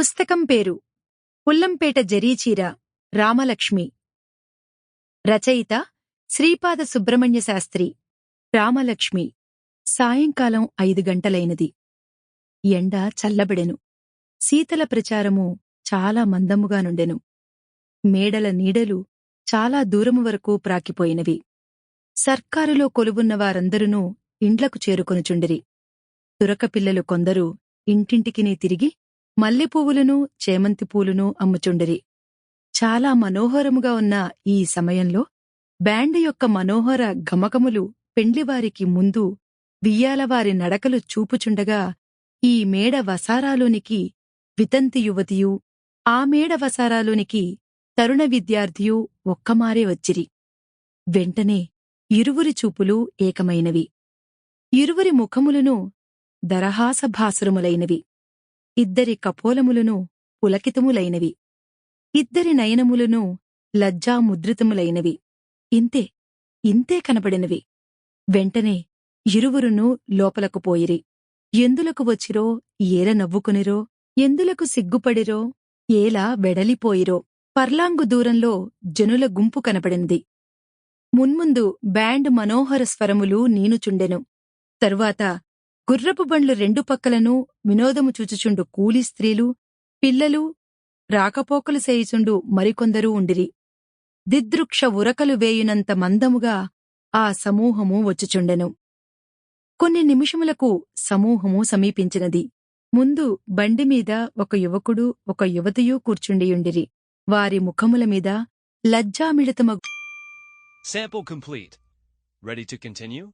పుస్తకం పేరు పుల్లంపేట జరీచీర రామలక్ష్మి. రచయిత శ్రీపాద సుబ్రహ్మణ్య శాస్త్రి రామలక్ష్మి. సాయంకాలం ఐదు గంటలైనది. ఎండ చల్లబడెను. శీతల ప్రచారము చాలా మందముగా నుండెను. మేడల నీడలు చాలా దూరము వరకు ప్రాకిపోయినవి. సర్కారులో కొలువున్న వారందరునూ ఇండ్లకు చేరుకొనుచుండిరి. తురకపిల్లలు కొందరు ఇంటింటికినీ తిరిగి మల్లెపువ్వులను చేమంతి పూలును అమ్ముచుండిరి. చాలా మనోహరముగా ఉన్న ఈ సమయంలో బ్యాండ్ యొక్క మనోహర గమకములు పెండ్లివారికి ముందు వియ్యాలవారి నడకలు చూపుచుండగా ఈ మేడ వసారాలోనికి వితంతి యువతియు ఆ మేడ వసారాలోనికి తరుణ విద్యార్థియు ఒక్కమారే వచ్చిరి. వెంటనే ఇరువురి చూపులు ఏకమైనవి. ఇరువురి ముఖములను దరహాసభాసురములైనవి. ఇద్దరి కపోలములను పులకితములైనవి. ఇద్దరి నయనములను లజ్జాముద్రితములైనవి. ఇంతే ఇంతే కనబడినవి. వెంటనే ఇరువురును లోపలకు పోయిరి. ఎందులకు వచ్చిరో ఏల నవ్వుకునిరో ఎందులకు సిగ్గుపడిరో ఏలా వెడలిపోయిరో. పర్లాంగు దూరంలో జనుల గుంపు కనపడింది మున్ముందు బ్యాండ్ మనోహర స్వరములు నీనుచుండెను. తరువాత గుర్రపు బండ్లు రెండు పక్కలను వినోదము చూచుచుండు కూలీ స్త్రీలు పిల్లలు రాకపోకలు చేయుచుండు మరికొందరూ ఉండిరి దిదృక్ష ఉరకలు వేయునంత మందముగా ఆ సమూహము వచ్చుచుండెను కొన్ని నిమిషములకు సమూహము సమీపించినది ముందు బండిమీద ఒక యువకుడు ఒక యువతియూ కూర్చుండియుండిరి వారి ముఖముల మీద లజ్జామిళితమగు Sample complete. Ready to continue?